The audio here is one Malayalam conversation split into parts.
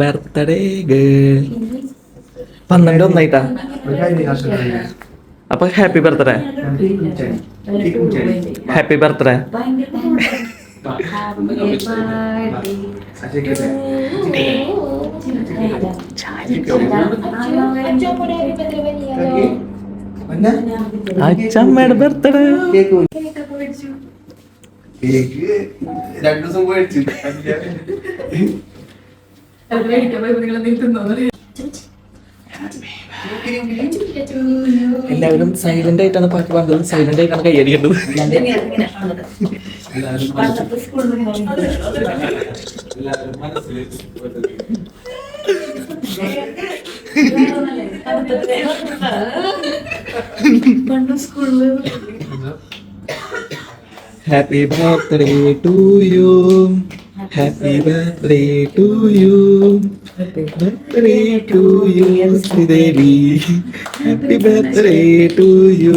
ബർത്ത്ഡേ ഗേൾ പന്ത്രണ്ട് ഒന്നായിട്ടാ അപ്പൊ ഹാപ്പി ബർത്ത്ഡേ ഹാപ്പി ബർത്ത്ഡേ അച്ഛമ്മയുടെ ബർത്ത്ഡേ കേക്ക് രണ്ടു ദിവസം പോയിച്ചു എല്ലാവരും സൈലന്റ് ആയിട്ടാണ് പാട്ട് പാടുന്നത് സൈലന്റ് ആയിട്ടാണ് കൈയടിക്കേണ്ടത് happy birthday to you happy birthday to you happy birthday to you Sreedevi happy birthday to you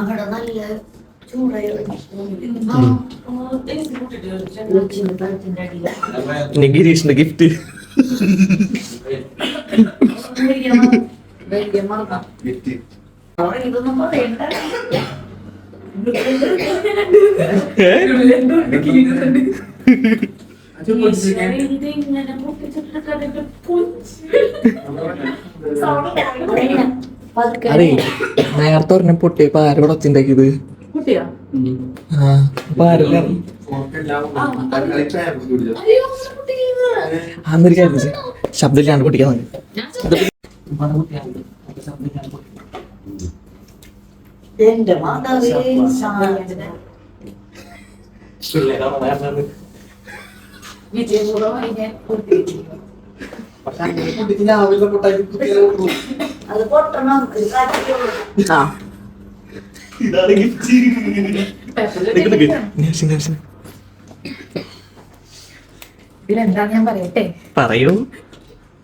അവിടെ നല്ല ഗിരീഷിന്റെ ഗിഫ്റ്റ് ഇങ്ങനെ പൊട്ടിച്ചിട്ട് പൊഞ്ച് അതെ നേരത്തെ ഒരെണ്ണം പൊട്ടിയപ്പോ ആരോടെ ഒച്ചുണ്ടാക്കിയത് അന്നിരിക്കായിരുന്നു ശബ്ദമില്ലാണ്ട് പൊട്ടിക്കാൻ മതി എന്റെ മാതാവേ വിജയപൂർവ്വം അത് പൊട്ടണം ഇത് കാട്ടിക്കുള്ളൂ ആ ഇതാണ് ഗിഫ്റ്റ് ഇതിലെന്താ ഞാൻ പറയട്ടെ പറയൂ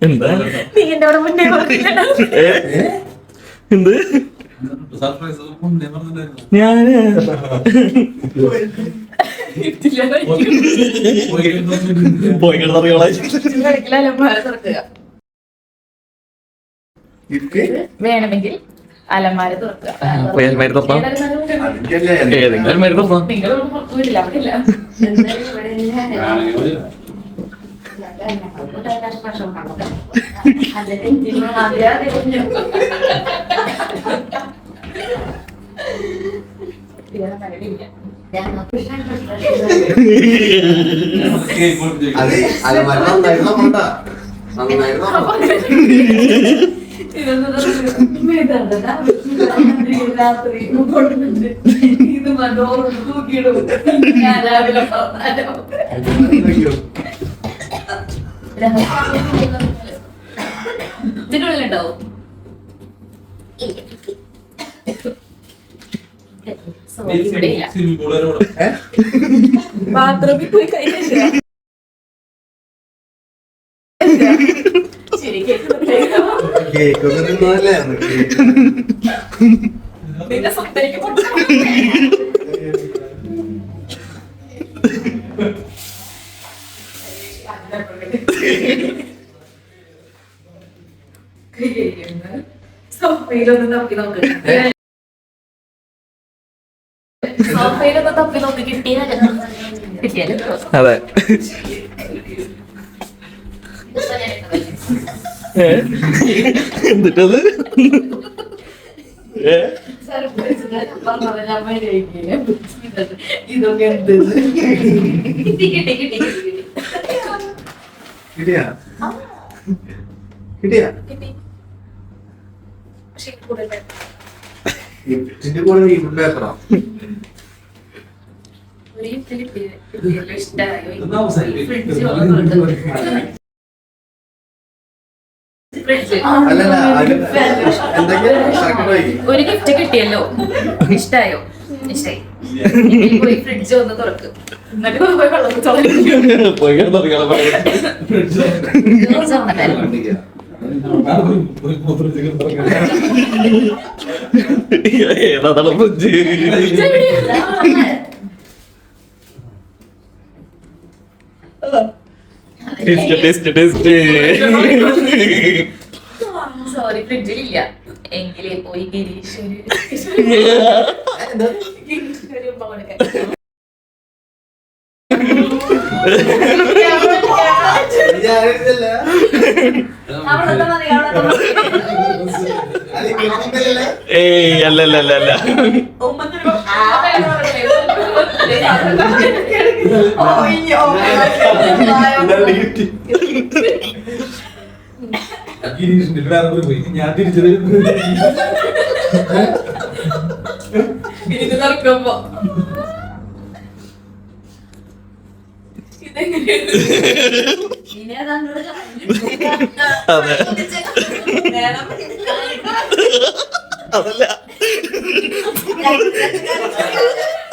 എന്താ നീ എന്റെ അവിടെ മുന്നേ എന്ത് ഞാന് പോയി കിടന്നറിയോളെ വേണമെങ്കിൽ അലമാര തുറക്കുക ഏതെങ്കിലും അലമാര തുറക്കാം നിങ്ങൾ അത് അത് വെള്ളം വെള്ളം കൊണ്ട ഇത് മനോഹരം തൂക്കിയിടും ഞാൻ രാവിലെ പറഞ്ഞാലോ ഇതിനുള്ളിലുണ്ടാവും ബാത്റൂമിൽ പോയി കഴിഞ്ഞാൽ കേക്കൊക്കെ തിന്നതല്ലായിരുന്നു നിന്നെ സംസാരിക്കുമ്പോൾ സോഫയിലൊന്നും തപ്പി നോക്ക് അതെ എന്നിട്ടത് ഇതൊക്കെ എന്ത് കിട്ടി കിട്ടി കിട്ടി ഒരു ഗിഫ്റ്റ് കിട്ടിയല്ലോ ഇഷ്ടായോ ഇഷ്ടായി ഫ്രിഡ്ജ് ഒന്ന് തുറക്കും ഏതാ പോയി വെള്ളം fridge test test test sorry ഫ്രിഡ്ജിലില്ല എങ്കിലേ പോയി ഏയ് അല്ല അല്ല അല്ല Oj, ഗിരീഷിന്റെ വേറെ പോയി ഞാൻ തിരിച്ചു തരുമ്പോ അതെ അതല്ല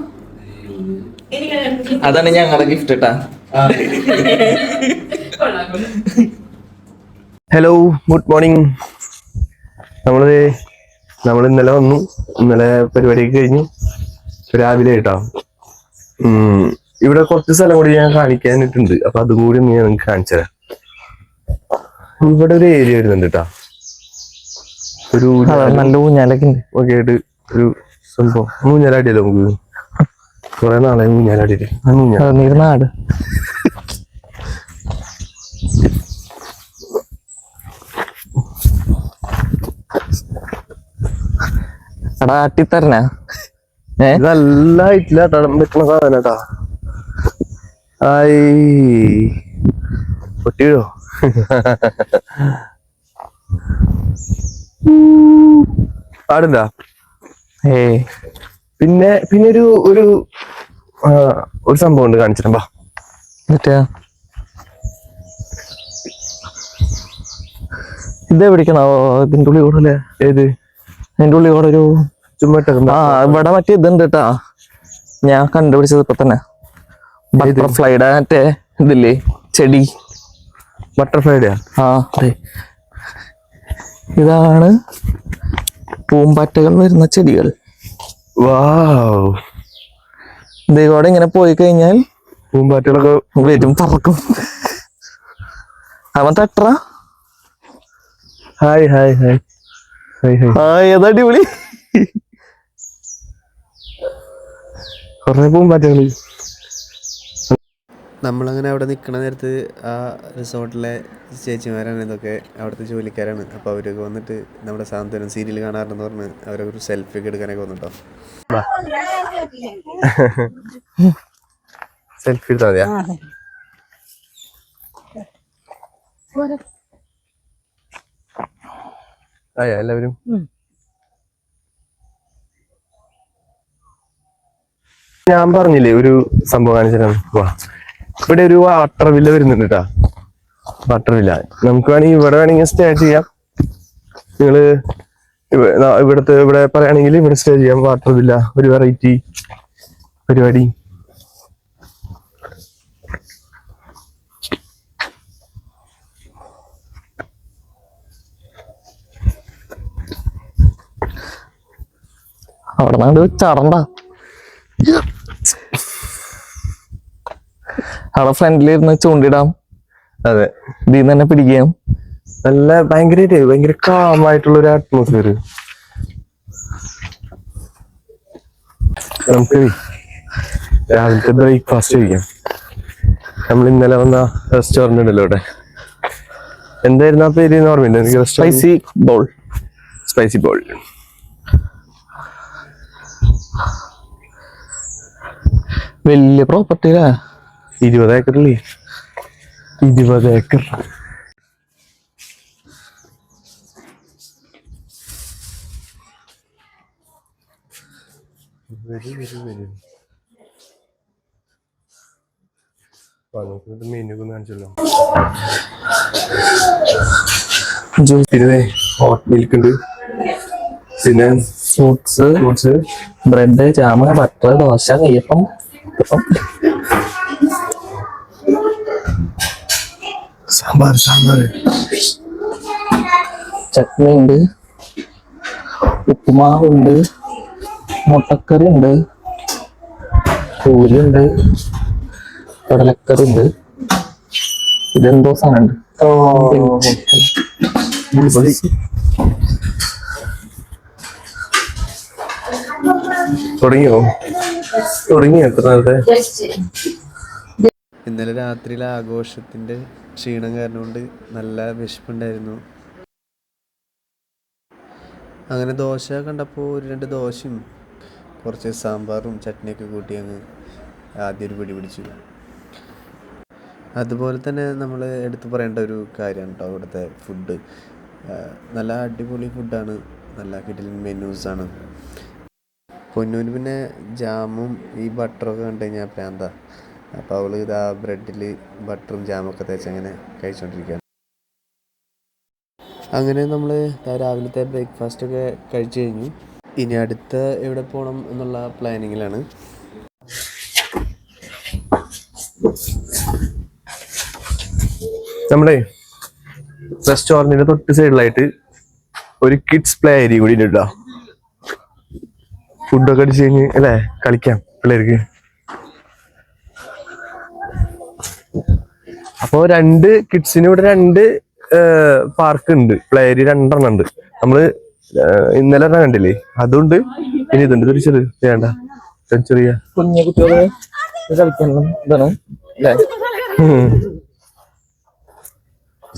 അതാണ് ഞങ്ങളുടെ ഗിഫ്റ്റ് കേട്ടാ ഹലോ ഗുഡ് മോർണിംഗ് നമ്മൾ നമ്മൾ ഇന്നലെ വന്നു ഇന്നലെ പരിപാടി കഴിഞ്ഞു രാവിലെ കേട്ടോ ഇവിടെ കുറച്ച് സ്ഥലം കൂടി ഞാൻ കാണിക്കാനിട്ടുണ്ട് അപ്പൊ അതും കൂടി ഞാൻ നിങ്ങൾക്ക് കാണിച്ചു ഇവിടെ ഒരു ഏരിയ വരുന്നുണ്ട് കേട്ടോ ഒരു നല്ല ഊഞ്ഞാലൊക്കെ ഒക്കെ ആയിട്ട് ഒരു സംഭവം ഊഞ്ഞാലടിയല്ലോ നമുക്ക് കുറെ നാളെ ഊഞ്ഞാലാടിയിട്ട് നീർന്നാട് എടാ അട്ടിത്തരണ നല്ല ഇട്ടില്ലാട്ടാ വെക്കണ സാധനട്ടാ ആയി പൊട്ടിയോ ആടുണ്ടാ ഏ പിന്നെ പിന്നെ ഒരു ഒരു ഒരു സംഭവം ഉണ്ട് കാണിച്ചിട്ടുണ്ടോ ഇതേ പിടിക്കണോ ഇതിന്റെ ഉള്ളി കൂടെ അല്ലേ ഏത് അതിൻ്റെ ഉള്ളി കൂടെ ഒരു ചുമ്മാ ആ ഇവിടെ മറ്റേ ഇതുണ്ട് കേട്ടാ ഞാൻ കണ്ടുപിടിച്ചത് ഇപ്പൊ തന്നെ ബട്ടർഫ്ലൈയുടെ മറ്റേ ഇതില്ലേ ചെടി ബട്ടർഫ്ലൈഡാ ആ അതെ ഇതാണ് പൂമ്പാറ്റകൾ വരുന്ന ചെടികൾ വാവ് ദൈവോടെ ഇങ്ങനെ പോയി കഴിഞ്ഞാൽ പൂമ്പാറ്റകളൊക്കെ വരും പറക്കും അവൻ തട്ടറ hi hi hi hi hi hi ഏതാ അടിപൊളി നമ്മളങ്ങനെ അവിടെ നിൽക്കണ നേരത്ത് ആ റിസോർട്ടിലെ ചേച്ചിമാരാണ് ഇതൊക്കെ അവിടുത്തെ ജോലിക്കാരാണ് അപ്പോൾ അവരൊക്കെ വന്നിട്ട് നമ്മുടെ സാന്ത്വനം സീരിയൽ കാണാറുണ്ടെന്ന് പറഞ്ഞ് അവരൊക്കെ ഒരു സെൽഫി ഒക്കെ എടുക്കാനൊക്കെ വന്നിട്ടോ സെൽഫി എടുത്താൽ മതിയാ അയ്യ എല്ലാവരും ഞാൻ പറഞ്ഞില്ലേ ഒരു സംഭവം കാണിച്ചിട്ടാണ് ഇവിടെ ഒരു വാട്ടർ വില്ല വരുന്നുണ്ട് കേട്ടാ വാട്ടർ വില്ല നമുക്ക് വേണമെങ്കിൽ ഇവിടെ വേണമെങ്കിൽ സ്റ്റേ ചെയ്യാം നിങ്ങള് ഇവിടുത്തെ ഇവിടെ പറയുകയാണെങ്കിൽ ഇവിടെ സ്റ്റേ ചെയ്യാം വാട്ടർ വില്ല ഒരു വെറൈറ്റി പരിപാടി അവിടെ നാട് ചടണ്ട ആളെ ഫ്രണ്ടിലിരുന്ന് ചൂണ്ടിടാം അതെ ഇതിന്ന് തന്നെ പിടിക്കാം നല്ല ഭയങ്കര ഭയങ്കര കാമായിട്ടുള്ള ഒരു അറ്റ്മോസ്ഫിയർ നമുക്ക് രാവിലത്തെ ബ്രേക്ക്ഫാസ്റ്റ് കഴിക്കാം നമ്മൾ ഇന്നലെ വന്ന റെസ്റ്റോറന്റ് ഉണ്ടല്ലോ ഇവിടെ എന്തായിരുന്നു ആ പേര് ഓർമ്മയില്ല എനിക്ക് സ്പൈസി ബോൾ സ്പൈസി ബോൾ വലിയ അല്ലേ ഇരുപത് ഏക്കറില്ലേ ഇരുപത് ഏക്കർ വരും വരും വരും നമുക്ക് മെയിനൊക്കെ കാണിച്ചല്ലോ ജ്യൂസിരുന്നേ ഹോട്ട് മിൽക്ക് ഉണ്ട് പിന്നെ fruits fruits bread jam butter dosa നെയ്യപ്പം സാമ്പാർ സാമ്പാർ ചട്നി ഉണ്ട് ഉപ്പുമാവ് ഉണ്ട് മുട്ടക്കറി ഉണ്ട് ഉണ്ട് കടലക്കറി ഉണ്ട് ഇതെന്തോ സാധനമുണ്ട് തുടങ്ങിയോ തുടങ്ങിയോ എത്ര നേരത്തെ ഇന്നലെ രാത്രിയിലെ ആഘോഷത്തിൻ്റെ ക്ഷീണം കാരണം കൊണ്ട് നല്ല വിശപ്പുണ്ടായിരുന്നു അങ്ങനെ ദോശ കണ്ടപ്പോൾ ഒരു രണ്ട് ദോശയും കുറച്ച് സാമ്പാറും ചട്നിയൊക്കെ കൂട്ടി അങ്ങ് ആദ്യം ഒരു പിടി പിടിച്ചു അതുപോലെ തന്നെ നമ്മൾ എടുത്തു പറയേണ്ട ഒരു കാര്യമാണ് കേട്ടോ അവിടുത്തെ ഫുഡ് നല്ല അടിപൊളി ഫുഡാണ് നല്ല കിടിലൻ മെനൂസാണ് പൊന്നൂന് പിന്നെ ജാമും ഈ ബട്ടറൊക്കെ കണ്ടു കഴിഞ്ഞാൽ പ്രാന്ത അപ്പോൾ അവൾ ഇതാ ബ്രെഡിൽ ബട്ടറും ജാമൊക്കെ തേച്ച് അങ്ങനെ കഴിച്ചുകൊണ്ടിരിക്കുകയാണ് അങ്ങനെ നമ്മൾ രാവിലത്തെ ബ്രേക്ക്ഫാസ്റ്റൊക്കെ കഴിച്ചു കഴിഞ്ഞു ഇനി അടുത്ത എവിടെ പോകണം എന്നുള്ള പ്ലാനിങ്ങിലാണ് നമ്മുടെ റെസ്റ്റോറൻറ്റിൻ്റെ തൊട്ട് സൈഡിലായിട്ട് ഒരു കിഡ്സ് പ്ലേ ഏരിയ കൂടി ഉണ്ട് കേട്ടോ ഫുഡൊക്കെ അടിച്ച് കഴിഞ്ഞ് അല്ലേ കളിക്കാം പിള്ളേർക്ക് അപ്പോ രണ്ട് കിഡ്സിന് ഇവിടെ രണ്ട് പാർക്ക് ഉണ്ട് പ്ലേ ഏരിയ രണ്ടെണ്ണം ഉണ്ട് നമ്മള് ഇന്നലെ കണ്ടില്ലേ അതുണ്ട് ഇനി ഇതുണ്ട് ഒരു ചെറിയ വേണ്ട ചെറിയ കുഞ്ഞു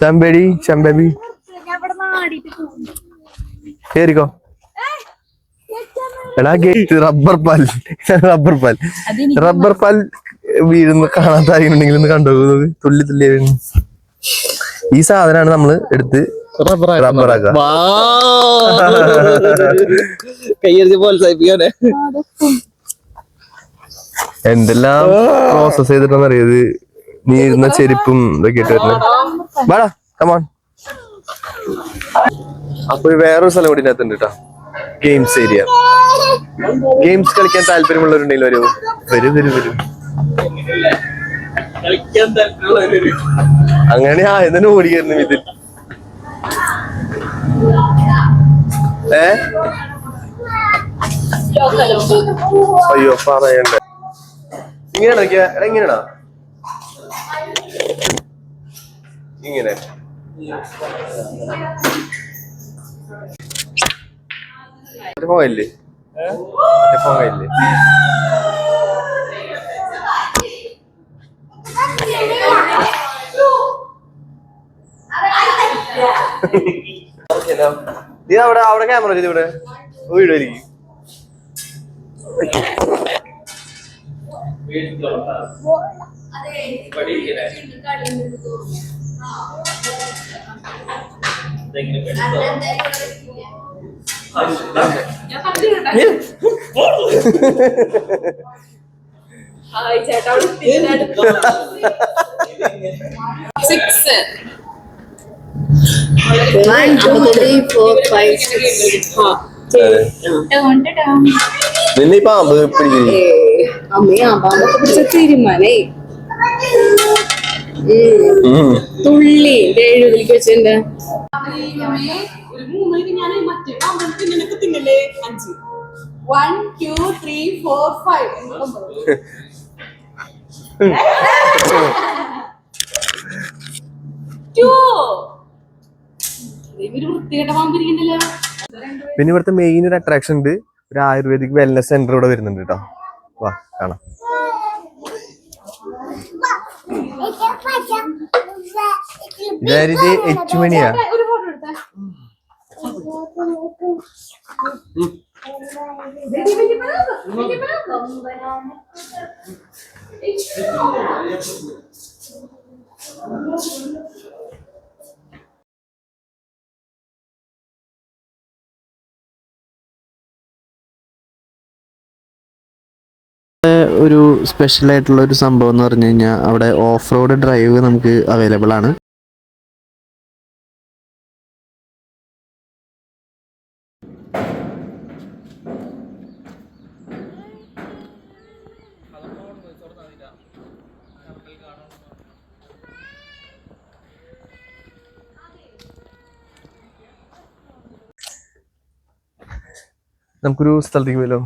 ചെമ്പേടി ചെമ്പേബി കേറിക്കോ എടാ ഗേറ്റ് റബ്ബർ പാൽ റബ്ബർ പാൽ റബ്ബർ പാൽ വീഴുന്ന കാണാൻ ആരെങ്കിലും കണ്ടുപോകുന്നത് തുള്ളി തുള്ളി ഈ സാധനമാണ് നമ്മൾ എടുത്ത് എന്തെല്ലാം പ്രോസസ് ചെയ്തിട്ടാണ് അറിയത് നീ ഇരുന്ന ചെരുപ്പും ഇതൊക്കെ ഇട്ട് വരുന്നത് വേടാ കമോൺ അപ്പൊ വേറൊരു സ്ഥലം കൂടി ഇതിനകത്തുണ്ട് കേട്ടോ ഗെയിംസ് ഏരിയ ഗെയിംസ് കളിക്കാൻ താല്പര്യമുള്ളവരുണ്ടെങ്കിൽ വരൂ വരും വരും വരും അങ്ങനെയാ എന്തിനു ഓടിക്കുന്നു ഇതിൽ ഏ അയ്യോ പറയണ്ടേ ഇങ്ങനെയാണോ എങ്ങനെയാണോ ഇങ്ങനെ ഫോൺ ഇല്ലേ നീ അവിടെ അവിടെ ക്യാമറ ചെയ്ത് ഇവിടെ വീടുമായിരിക്കും ചേട്ടാ six One, two, three, four, five, six. നിന്നെ ഈ പാമ്പ് പിടിക്കുന്നു അമ്മേ ആ പാമ്പൊക്കെ പിടിച്ച തീരുമാനേ തുള്ളി എഴുതിലേക്ക് വെച്ചിട്ടുണ്ട് one two three four five പിന്നെ ഇവിടുത്തെ മെയിൻ ഒരു അട്രാക്ഷൻ ഉണ്ട് ഒരു ആയുർവേദിക് വെൽനസ് സെന്റർ ഇവിടെ വരുന്നുണ്ട് കേട്ടോ വാ കാണാം ഇതായത് എച്ചുമണിയാ Thank you. ഒരു സ്പെഷ്യൽ ആയിട്ടുള്ള ഒരു സംഭവം എന്ന് പറഞ്ഞു കഴിഞ്ഞാൽ അവിടെ ഓഫ് റോഡ് ഡ്രൈവ് നമുക്ക് അവൈലബിൾ ആണ് നമുക്കൊരു സ്ഥലത്തേക്ക് പോയല്ലോ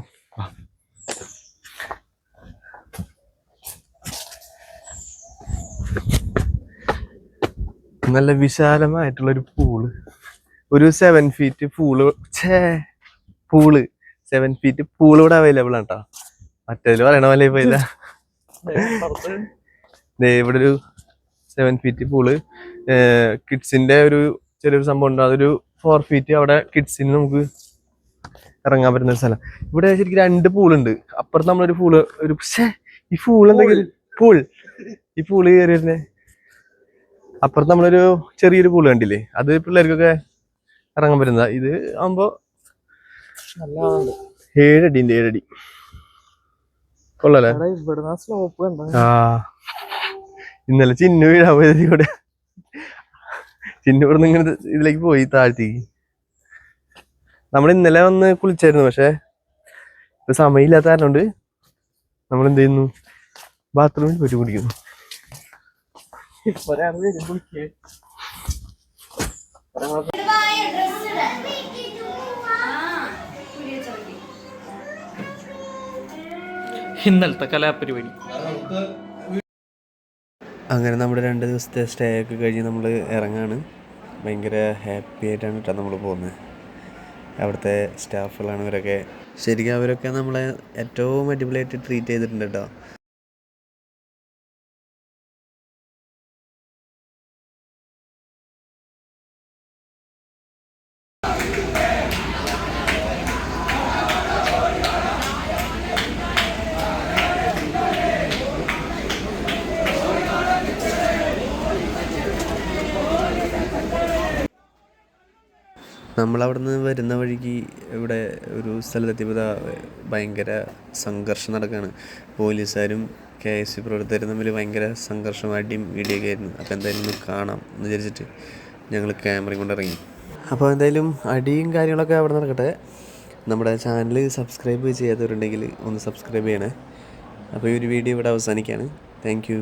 നല്ല വിശാലമായിട്ടുള്ള ഒരു പൂള് ഒരു സെവൻ ഫീറ്റ് പൂള് ഛേ പൂള് സെവൻ ഫീറ്റ് പൂള് ഇവിടെ അവൈലബിൾ ആണ് കേട്ടോ മറ്റേതില് പറയണ പോലെ ഇപ്പൊ ഇവിടെ ഒരു സെവൻ ഫീറ്റ് പൂള് കിഡ്സിന്റെ ഒരു ചെറിയൊരു സംഭവം ഉണ്ട് അതൊരു ഫോർ ഫീറ്റ് അവിടെ കിഡ്സിന് നമുക്ക് ഇറങ്ങാൻ പറ്റുന്ന ഒരു സ്ഥലം ഇവിടെ ശരിക്കും രണ്ട് പൂളുണ്ട് അപ്പുറത്ത് നമ്മളൊരു പൂള് ഒരു ഈ പൂൾ എന്തെങ്കിലും പൂൾ ഈ പൂള് കയറി വരുന്നേ അപ്പുറത്ത് നമ്മളൊരു ചെറിയൊരു പൂള് കണ്ടില്ലേ അത് പിള്ളേർക്കൊക്കെ ഇറങ്ങാൻ പറ്റുന്നതാ ഇത് ആകുമ്പോൾ ഏഴടിന്റെ ഏഴടി കൊള്ളല്ലേ ആ ഇന്നലെ ചിന്നു വീഴാ പോയതി കൂടെ ചിന്നു നിന്ന് ഇങ്ങനെ ഇതിലേക്ക് പോയി താഴ്ത്തേക്ക് നമ്മൾ ഇന്നലെ വന്ന് കുളിച്ചായിരുന്നു പക്ഷെ സമയമില്ലാത്ത കാരണം കൊണ്ട് നമ്മൾ എന്ത് ചെയ്യുന്നു ബാത്റൂമിൽ പോയിട്ട് കുടിക്കുന്നു ഒരാൾ ഇന്നലത്തെ കലാപരിപാടി അങ്ങനെ നമ്മുടെ രണ്ട് ദിവസത്തെ സ്റ്റേ ഒക്കെ കഴിഞ്ഞ് നമ്മൾ ഇറങ്ങാണ് ഭയങ്കര ഹാപ്പി ആയിട്ടാണ് കേട്ടോ നമ്മൾ പോകുന്നത് അവിടുത്തെ സ്റ്റാഫുകളാണ് ഇവരൊക്കെ ശരിക്കും അവരൊക്കെ നമ്മളെ ഏറ്റവും അടിപൊളിയായിട്ട് ട്രീറ്റ് ചെയ്തിട്ടുണ്ട് കേട്ടോ അവിടെ നിന്ന് വരുന്ന വഴിക്ക് ഇവിടെ ഒരു സ്ഥലത്തെത്തിയപ്പോൾ ഭയങ്കര സംഘർഷം നടക്കുകയാണ് പോലീസുകാരും കെ എസ് യു പ്രവർത്തകരും തമ്മിൽ ഭയങ്കര സംഘർഷം അടിയും ഇടിയൊക്കെ ആയിരുന്നു അപ്പോൾ എന്തായാലും ഒന്ന് കാണാം എന്ന് വിചാരിച്ചിട്ട് ഞങ്ങൾ ക്യാമറയും കൊണ്ട് ഇറങ്ങി അപ്പോൾ എന്തായാലും അടിയും കാര്യങ്ങളൊക്കെ അവിടെ നടക്കട്ടെ നമ്മുടെ ചാനൽ സബ്സ്ക്രൈബ് ചെയ്യാത്തവരുണ്ടെങ്കിൽ ഒന്ന് സബ്സ്ക്രൈബ് ചെയ്യണേ അപ്പോൾ ഈ ഒരു വീഡിയോ ഇവിടെ അവസാനിക്കുകയാണ് താങ്ക്